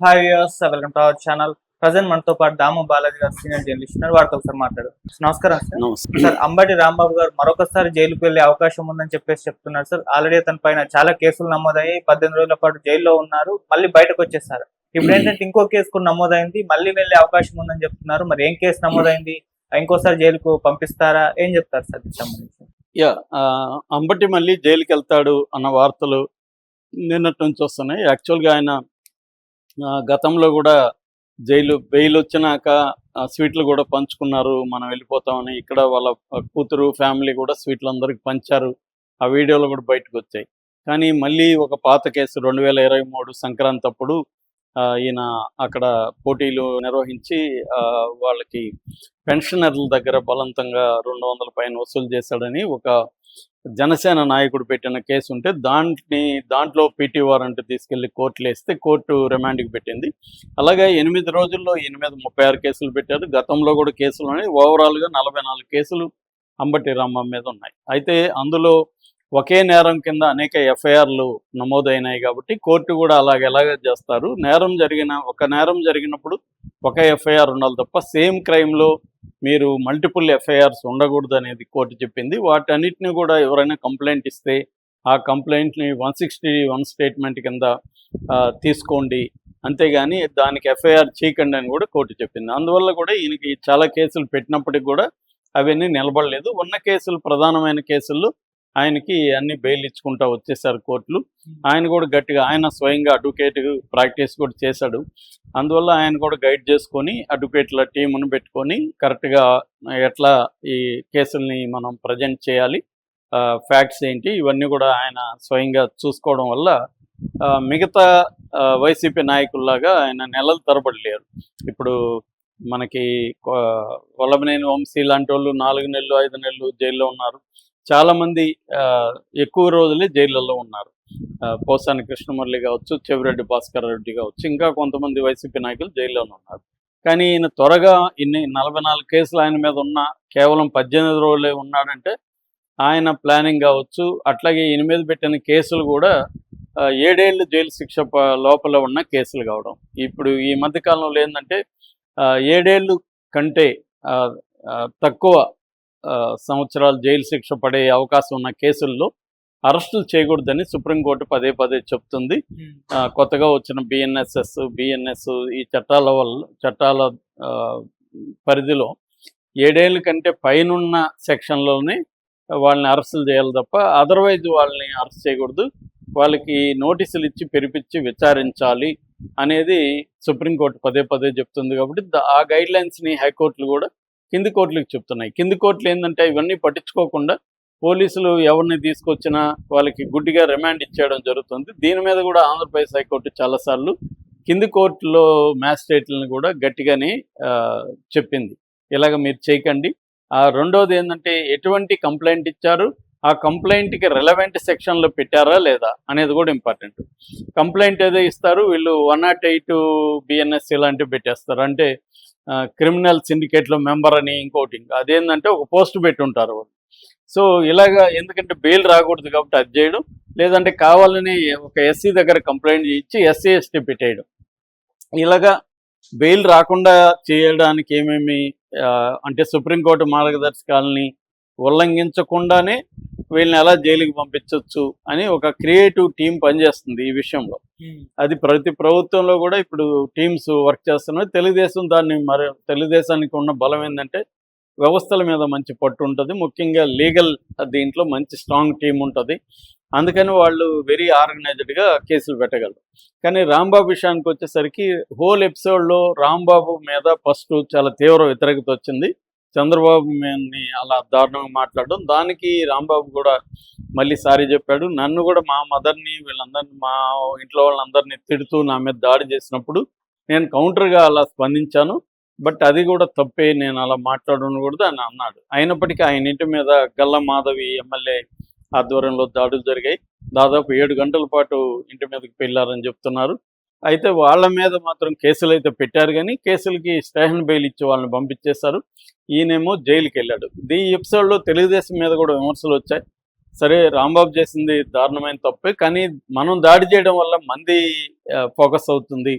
Hi viewers welcome to our channel present మనతో పాటు దాము బాలాజీ గారు సీనియర్ జర్నలిస్ట్ ఉన్నారు. వారితో ఒకసారి మాట్లాడు నమస్కారం సార్ అంబటి రాంబాబు గారు మరొకసారి జైలుకు వెళ్ళే అవకాశం ఉందని చెప్పేసి చెప్తున్నారు సార్ ఆల్రెడీ అతని పైన చాలా కేసులు నమోదయ్యి పద్దెనిమిది రోజుల పాటు జైల్లో ఉన్నారు. మళ్ళీ బయటకు వచ్చేసారు. ఇప్పుడు ఏంటంటే ఇంకో కేసు కూడా నమోదైంది. మళ్ళీ వెళ్ళే అవకాశం ఉందని చెప్తున్నారు. మరి ఏం కేసు నమోదైంది? ఇంకోసారి జైలుకు పంపిస్తారా? ఏం చెప్తారు సార్ సంబంధించి. యా అంబటి మళ్ళీ జైలుకి వెళ్తాడు అన్న వార్తలు నిన్నటి నుంచి వస్తున్నాయి. యాక్చువల్గా ఆయన గతంలో కూడా జైలు బెయిల్ వచ్చినాక స్వీట్లు కూడా పంచుకున్నారు మనం వెళ్ళిపోతామని. ఇక్కడ వాళ్ళ కూతురు ఫ్యామిలీ కూడా స్వీట్లు అందరికి పంచారు. ఆ వీడియోలు కూడా బయటకు వచ్చాయి. కానీ మళ్ళీ ఒక పాత కేసు రెండు వేల ఇరవై మూడు సంక్రాంతి అప్పుడు ఆ, ఈయన అక్కడ పోటీలు నిర్వహించి ఆ, వాళ్ళకి పెన్షనర్ల దగ్గర బలవంతంగా రెండు వందల పైన వసూలు చేశాడని ఒక జనసేన నాయకుడు పెట్టిన కేసు ఉంటే దాంట్ని దాంట్లో పీటీ వారెంట్ తీసుకెళ్ళి కోర్టులు వేస్తే కోర్టు రిమాండ్కి పెట్టింది. అలాగే ఎనిమిది రోజుల్లో ఎనిమిది ముప్పై ఆరు కేసులు పెట్టారు. గతంలో కూడా కేసులు ఉన్నాయి. ఓవరాల్గా నలభై నాలుగు కేసులు అంబటి రామ మీద ఉన్నాయి. అయితే అందులో ఒకే నేరం కింద అనేక ఎఫ్ఐఆర్లు నమోదైనాయి కాబట్టి కోర్టు కూడా అలాగ ఎలాగ చేస్తారు. నేరం జరిగిన ఒక నేరం జరిగినప్పుడు ఒక ఎఫ్ఐఆర్ ఉండాలి తప్ప సేమ్ క్రైమ్లో మీరు మల్టిపుల్ ఎఫ్ఐఆర్స్ ఉండకూడదు అనేది కోర్టు చెప్పింది. వాటన్నిటిని కూడా ఎవరైనా కంప్లైంట్ ఇస్తే ఆ కంప్లైంట్ని వన్ సిక్స్టీ వన్ స్టేట్మెంట్ కింద తీసుకోండి. అంతేగాని దానికి ఎఫ్ఐఆర్ చేయకండి అని కూడా కోర్టు చెప్పింది. అందువల్ల కూడా ఈయనకి చాలా కేసులు పెట్టినప్పటికి కూడా అవన్నీ నిలబడలేదు. ఉన్న కేసులు ప్రధానమైన కేసుల్లో ఆయనకి అన్ని బెయిల్ ఇచ్చుకుంటా వచ్చేసారు కోర్టులు. ఆయన కూడా గట్టిగా ఆయన స్వయంగా అడ్వకేట్ ప్రాక్టీస్ కూడా చేశాడు. అందువల్ల ఆయన కూడా గైడ్ చేసుకొని అడ్వకేట్ల టీమును పెట్టుకొని కరెక్ట్గా ఎట్లా ఈ కేసుల్ని మనం ప్రజెంట్ చేయాలి ఫ్యాక్ట్స్ ఏంటి ఇవన్నీ కూడా ఆయన స్వయంగా చూసుకోవడం వల్ల మిగతా వైసీపీ నాయకుల్లాగా ఆయన నెలలు తరబడి లేరు ఇప్పుడు మనకి వల్లభనేని వంశీ లాంటి వాళ్ళు నాలుగు నెలలు ఐదు నెలలు జైల్లో ఉన్నారు. చాలామంది ఆ, ఎక్కువ రోజులే జైళ్ళల్లో ఉన్నారు. పోసాని కృష్ణమురళి కావచ్చు చెవిరెడ్డి భాస్కర్ రెడ్డి కావచ్చు ఇంకా కొంతమంది వైసీపీ నాయకులు జైల్లోనే ఉన్నారు. కానీ ఈయన త్వరగా ఇన్ని నలభై నాలుగు కేసులు ఆయన మీద ఉన్న కేవలం పద్దెనిమిది రోజులే ఉన్నాడంటే ఆయన ప్లానింగ్ కావచ్చు అట్లాగే ఈయన మీద పెట్టిన కేసులు కూడా ఏడేళ్ళు జైలు శిక్ష లోపల ఉన్న కేసులు కావడం. ఇప్పుడు ఈ మధ్య కాలంలో ఏంటంటే ఆ, ఏడేళ్ళు కంటే ఆ, తక్కువ సంవత్సరాలు జైలు శిక్ష పడే అవకాశం ఉన్న కేసుల్లో అరెస్టులు చేయకూడదని సుప్రీంకోర్టు పదే పదే చెప్తుంది. ఆ, కొత్తగా వచ్చిన బిఎన్ఎస్ఎస్ బిఎన్ఎస్ ఈ చట్టాల వల్ల చట్టాల పరిధిలో ఏడేళ్ళ కంటే పైనున్న సెక్షన్లోనే వాళ్ళని అరెస్టులు చేయాలి తప్ప అదర్వైజ్ వాళ్ళని అరెస్ట్ చేయకూడదు. వాళ్ళకి నోటీసులు ఇచ్చి పిలిపించి విచారించాలి అనేది సుప్రీంకోర్టు పదే పదే చెప్తుంది కాబట్టి ఆ గైడ్ లైన్స్ని హైకోర్టులు కూడా కింది కోర్టులకు చెప్తున్నాయి. కింది కోర్టులు ఏంటంటే ఇవన్నీ పట్టించుకోకుండా పోలీసులు ఎవరిని తీసుకొచ్చినా వాళ్ళకి గుడ్డిగా రిమాండ్ ఇచ్చేయడం జరుగుతుంది. దీని మీద కూడా ఆంధ్రప్రదేశ్ హైకోర్టు చాలాసార్లు కింది కోర్టులో మ్యాజిస్ట్రేట్లను కూడా గట్టిగానే చెప్పింది. ఇలాగ మీరు చేయకండి. ఆ రెండోది ఏంటంటే ఎటువంటి కంప్లైంట్ ఇచ్చారు? ఆ కంప్లైంట్కి రెలవెంట్ సెక్షన్లో పెట్టారా లేదా అనేది కూడా ఇంపార్టెంట్. కంప్లైంట్ ఏదో ఇస్తారు వీళ్ళు వన్ నాట్ ఎయిట్ బిఎన్ఎస్ ఇలాంటివి పెట్టేస్తారు. అంటే క్రిమినల్ సిండికేట్లో మెంబర్ అని ఇంకోటి ఇంకా అదేంటంటే ఒక పోస్ట్ పెట్టి ఉంటారు వాళ్ళు. సో ఇలాగా ఎందుకంటే బెయిల్ రాకూడదు కాబట్టి అది చేయడం. లేదంటే కావాలని ఒక ఎస్సీ దగ్గర కంప్లైంట్ ఇచ్చి ఎస్సీ ఎస్టీ పెట్టేయడం. ఇలాగా బెయిల్ రాకుండా చేయడానికి ఏమేమి అంటే సుప్రీంకోర్టు మార్గదర్శకాలని ఉల్లంఘించకుండానే వీళ్ళని ఎలా జైలుకి పంపించవచ్చు అని ఒక క్రియేటివ్ టీం పనిచేస్తుంది ఈ విషయంలో. అది ప్రతి ప్రభుత్వంలో కూడా ఇప్పుడు టీమ్స్ వర్క్ చేస్తున్నాయి తెలుగుదేశం దాన్ని మరి తెలుగుదేశానికి ఉన్న బలం ఏంటంటే వ్యవస్థల మీద మంచి పట్టు ఉంటుంది. ముఖ్యంగా లీగల్ దీంట్లో మంచి స్ట్రాంగ్ టీం ఉంటుంది. అందుకని వాళ్ళు వెరీ ఆర్గనైజ్డ్గా కేసులు పెట్టగలరు. కానీ రాంబాబు విషయానికి వచ్చేసరికి హోల్ ఎపిసోడ్లో రాంబాబు మీద ఫస్ట్ చాలా తీవ్ర వ్యతిరేకత వచ్చింది. చంద్రబాబు మేము అలా దారుణంగా మాట్లాడడం దానికి రాంబాబు కూడా మళ్ళీ సారీ చెప్పాడు. నన్ను కూడా మా మదర్ని వీళ్ళందరినీ మా ఇంట్లో వాళ్ళందరినీ తిడుతూ నా మీద దాడి చేసినప్పుడు నేను కౌంటర్గా అలా స్పందించాను. బట్ అది కూడా తప్పే నేను అలా మాట్లాడకూడదు అని అన్నాడు. అయినప్పటికీ ఆయన ఇంటి మీద గల్ల మాధవి ఎమ్మెల్యే ఆధ్వర్యంలో దాడులు జరిగాయి. దాదాపు ఏడు గంటల పాటు ఇంటి మీదకి వెళ్ళారని చెప్తున్నారు. అయితే వాళ్ళ మీద మాత్రం కేసులు అయితే పెట్టారు కానీ కేసులకి స్టేషన్ బెయిల్ ఇచ్చి వాళ్ళని పంపించేశారు. ఈయనేమో జైలుకి వెళ్ళాడు. ఈ ఎపిసోడ్లో తెలుగుదేశం మీద కూడా విమర్శలు వచ్చాయి. సరే రాంబాబు చేసింది దారుణమైన తప్పే కానీ మనం దాడి చేయడం వల్ల మంది ఫోకస్ అవుతుంది.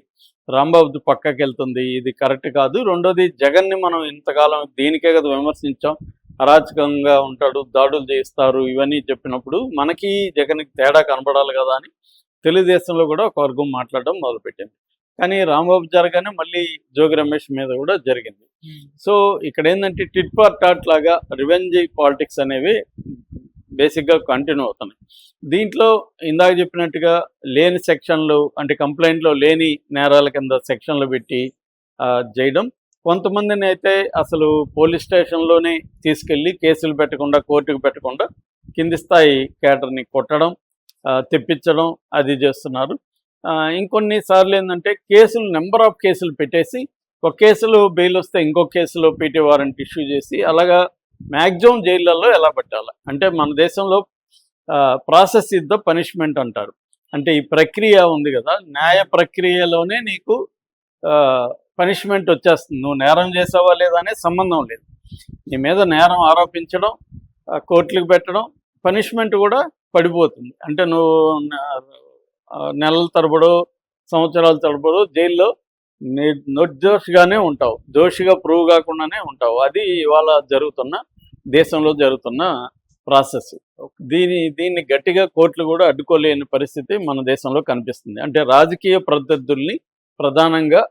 రాంబాబు పక్కకి వెళ్తుంది. ఇది కరెక్ట్ కాదు. రెండోది జగన్ని మనం ఇంతకాలం దీనికే కదా విమర్శించాం. అరాచకంగా ఉంటాడు దాడులు చేస్తారు ఇవన్నీ చెప్పినప్పుడు మనకి జగన్కి తేడా కనబడాలి కదా అని తెలుగుదేశంలో కూడా ఒక వర్గం మాట్లాడడం మొదలుపెట్టింది కానీ రాంబాబు జరగానే మళ్ళీ జోగి రమేష్ మీద కూడా జరిగింది. సో ఇక్కడ ఏంటంటే టిట్ ఫార్ టాట్ లాగా రివెంజ్ పాలిటిక్స్ అనేవి బేసిక్గా కంటిన్యూ అవుతున్నాయి. దీంట్లో ఇందాక చెప్పినట్టుగా లేని సెక్షన్లు అంటే కంప్లైంట్లో లేని నేరాల కింద సెక్షన్లు పెట్టి చేయడం కొంతమందిని అయితే అసలు పోలీస్ స్టేషన్లోనే తీసుకెళ్ళి కేసులు పెట్టకుండా కోర్టుకు పెట్టకుండా కింది స్థాయి కేటర్ని కొట్టడం తెప్పించడం అది చేస్తున్నారు. ఇంకొన్ని సార్లు ఏంటంటే కేసులు నెంబర్ ఆఫ్ కేసులు పెట్టేసి ఒక కేసులో బెయిల్ వస్తే ఇంకో కేసులో పీటీ వారెంట్ ఇష్యూ చేసి అలాగా మ్యాక్సిమం జైళ్ళల్లో ఎలా పెట్టాలి? అంటే మన దేశంలో ప్రాసెస్ ఇస్ ద పనిష్మెంట్ అంటారు. అంటే ఈ ప్రక్రియ ఉంది కదా న్యాయ ప్రక్రియలోనే నీకు పనిష్మెంట్ వచ్చేస్తుంది. నువ్వు నేరం చేసావా లేదా అనే సంబంధం లేదు. నీ మీద నేరం ఆరోపించడం కోర్టులకు పెట్టడం పనిష్మెంట్ కూడా పడిపోతుంది. అంటే నువ్వు నెలల తరబడో సంవత్సరాల తరబడో జైల్లో నిర్దోషిగానే ఉంటావు. దోషిగా ప్రూవ్ కాకుండానే ఉంటావు. అది ఇవాళ జరుగుతున్న దేశంలో జరుగుతున్న ప్రాసెస్. దీని దీన్ని గట్టిగా కోర్టులు కూడా అడ్డుకోలేని పరిస్థితి మన దేశంలో కనిపిస్తుంది. అంటే రాజకీయ ప్రత్యర్థుల్ని ప్రధానంగా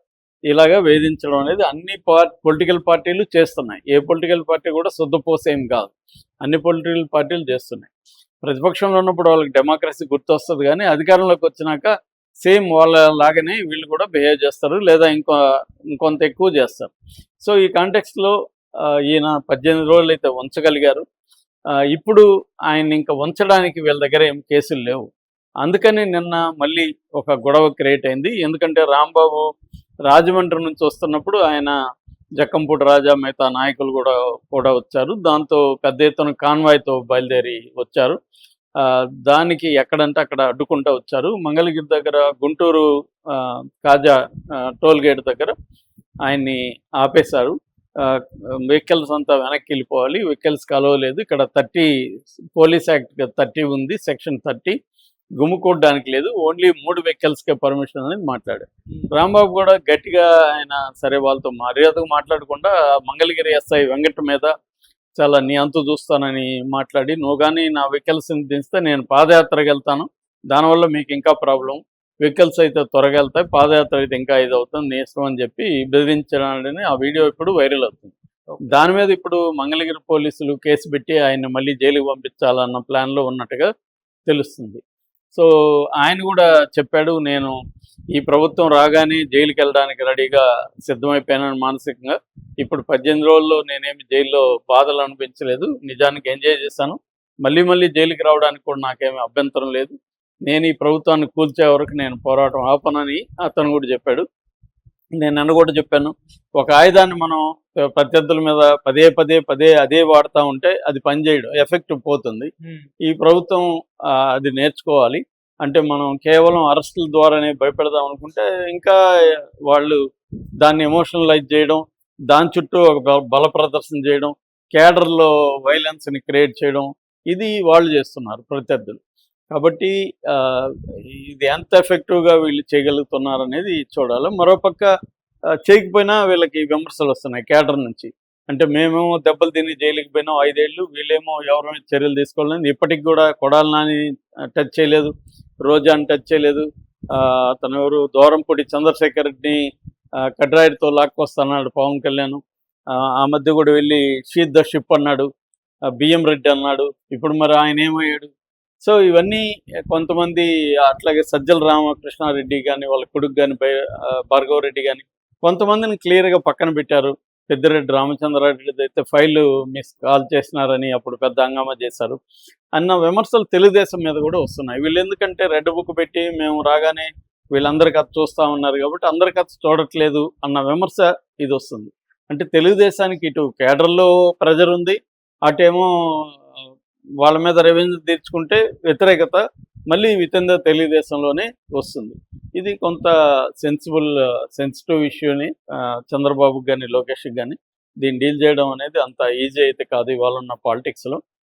ఇలాగా వేధించడం అనేది అన్ని పార్ పొలిటికల్ పార్టీలు చేస్తున్నాయి. ఏ పొలిటికల్ పార్టీ కూడా శుద్ధపోసేం కాదు. అన్ని పొలిటికల్ పార్టీలు చేస్తున్నాయి. ప్రతిపక్షంలో ఉన్నప్పుడు వాళ్ళకి డెమోక్రసీ గుర్తొస్తుంది కానీ అధికారంలోకి వచ్చినాక సేమ్ వాళ్ళ లాగానే వీళ్ళు కూడా బిహేవ్ చేస్తారు లేదా ఇంకో ఇంకొంత ఎక్కువ చేస్తారు. సో ఈ కాంటెక్స్లో ఈయన పద్దెనిమిది రోజులు అయితే ఉంచగలిగారు ఆ, ఇప్పుడు ఆయన ఇంకా ఉంచడానికి వీళ్ళ దగ్గర ఏం కేసులు లేవు. అందుకని నిన్న మళ్ళీ ఒక గొడవ క్రియేట్ అయింది. ఎందుకంటే రాంబాబు రాజమండ్రి నుంచి వస్తున్నప్పుడు ఆయన జక్కంపూడి రాజా మిగతా నాయకులు కూడా కూడా వచ్చారు. దాంతో పెద్ద ఎత్తున కాన్వాయ్తో బయలుదేరి వచ్చారు. ఆ, దానికి ఎక్కడంటే అక్కడ అడ్డుకుంటూ వచ్చారు. మంగళగిరి దగ్గర గుంటూరు ఆ, కాజా టోల్ గేట్ దగ్గర ఆయన్ని ఆపేశారు. వెహికల్స్ అంతా వెనక్కి వెళ్ళిపోవాలి. వెహికల్స్ కలవలేదు. ఇక్కడ థర్టీ పోలీస్ యాక్ట్ థర్టీ ఉంది. Section thirty. గుమ్ముకోవడానికి లేదు ఓన్లీ మూడు వెహికల్స్కే పర్మిషన్ అనేది మాట్లాడారు రాంబాబు కూడా గట్టిగా ఆయన సరే వాళ్ళతో మర్యాదగా మాట్లాడకుండా మంగళగిరి ఎస్ఐ వెంకట మీద చాలా నీ అంతు చూస్తానని మాట్లాడి నువ్వు కానీ నా వెహికల్స్ని దించితే నేను పాదయాత్రకు వెళ్తాను. దానివల్ల మీకు ఇంకా ప్రాబ్లం. వెహికల్స్ అయితే త్వరగా వెళ్తాయి పాదయాత్ర అయితే ఇంకా ఇది అవుతుంది నీ ఇష్టం అని చెప్పి బెదిరించడాన్ని ఆ వీడియో ఇప్పుడు వైరల్ అవుతుంది. దాని మీద ఇప్పుడు మంగళగిరి పోలీసులు కేసు పెట్టి ఆయన మళ్ళీ జైలుకి పంపించాలన్న ప్లాన్లో ఉన్నట్టుగా తెలుస్తుంది. సో ఆయన కూడా చెప్పాడు నేను ఈ ప్రభుత్వం రాగానే జైలుకి వెళ్ళడానికి రెడీగా సిద్ధమైపోయానని మానసికంగా. ఇప్పుడు పద్దెనిమిది రోజుల్లో నేనేమి జైల్లో బాధలు అనిపించలేదు. నిజానికి ఎంజాయ్ చేశాను. మళ్ళీ మళ్ళీ జైలుకి రావడానికి కూడా నాకేమి అభ్యంతరం లేదు. నేను ఈ ప్రభుత్వాన్ని కూల్చే వరకు నేను పోరాటం ఆపనని అతను కూడా చెప్పాడు. నేను నన్ను కూడా చెప్పాను. ఒక ఆయుధాన్ని మనం ప్రత్యర్థుల మీద పదే పదే పదే అదే వాడుతూ ఉంటే అది పనిచేయడం ఎఫెక్ట్ పోతుంది. ఈ ప్రభుత్వం అది నేర్చుకోవాలి. అంటే మనం కేవలం అరెస్టుల ద్వారానే భయపెడదాం అనుకుంటే ఇంకా వాళ్ళు దాన్ని ఎమోషనలైజ్ చేయడం దాని చుట్టూ ఒక బల- బల ప్రదర్శన చేయడం కేడర్లో వైలెన్స్ని క్రియేట్ చేయడం ఇది వాళ్ళు చేస్తున్నారు ప్రత్యర్థులు. కాబట్టి ఇది ఎంత ఎఫెక్టివ్గా వీళ్ళు చేయగలుగుతున్నారు అనేది చూడాలి. మరోపక్క చేయకపోయినా వీళ్ళకి విమర్శలు వస్తున్నాయి కేటర్ నుంచి. అంటే మేమేమో దెబ్బలు తిని జైలుకి పోయినాం ఐదేళ్ళు వీళ్ళేమో ఎవరైనా చర్యలు తీసుకోలేదు ఇప్పటికి కూడా కొడాలి నాని టచ్ చేయలేదు రోజాని టచ్ చేయలేదు. ఆ, ఎవరు? దూరంపూడి చంద్రశేఖర్ రెడ్డిని కడ్రాయిడితో కడ్రాయిడ్తో పవన్ కళ్యాణ్. ఆ, ఆ మధ్య కూడా వెళ్ళి షీద్ ద షిప్ అన్నాడు బియ్యం రెడ్డి అన్నాడు. ఇప్పుడు మరి ఆయన ఏమయ్యాడు? సో ఇవన్నీ కొంతమంది అట్లాగే సజ్జల రామకృష్ణారెడ్డి కానీ వాళ్ళ కొడుకు కానీ భార్గవ రెడ్డి కానీ కొంతమందిని క్లియర్గా పక్కన పెట్టారు. పెద్దిరెడ్డి రామచంద్రారెడ్డి అయితే ఫైల్ మిస్ కాల్ చేసినారని అప్పుడు పెద్ద హంగామా చేశారు. అన్న విమర్శలు తెలుగుదేశం మీద కూడా వస్తున్నాయి. వీళ్ళు ఎందుకంటే రెడ్ బుక్ పెట్టి మేము రాగానే వీళ్ళందరి కథ చూస్తా ఉన్నారు కాబట్టి అందరి కథ చూడట్లేదు అన్న విమర్శ ఇది వస్తుంది. అంటే తెలుగుదేశానికి ఇటు కేడర్లో ప్రెజర్ ఉంది అటేమో వాళ్ళ మీద రెవెన్యూ తీర్చుకుంటే వ్యతిరేకత మళ్ళీ వితంద తెలుగుదేశంలోనే వస్తుంది. ఇది కొంత సెన్సిబుల్ సెన్సిటివ్ ఇష్యూని చంద్రబాబుకి కానీ లోకేష్కి కానీ దీన్ని డీల్ చేయడం అనేది అంత ఈజీ అయితే కాదు ఇవాళ ఉన్న పాలిటిక్స్లో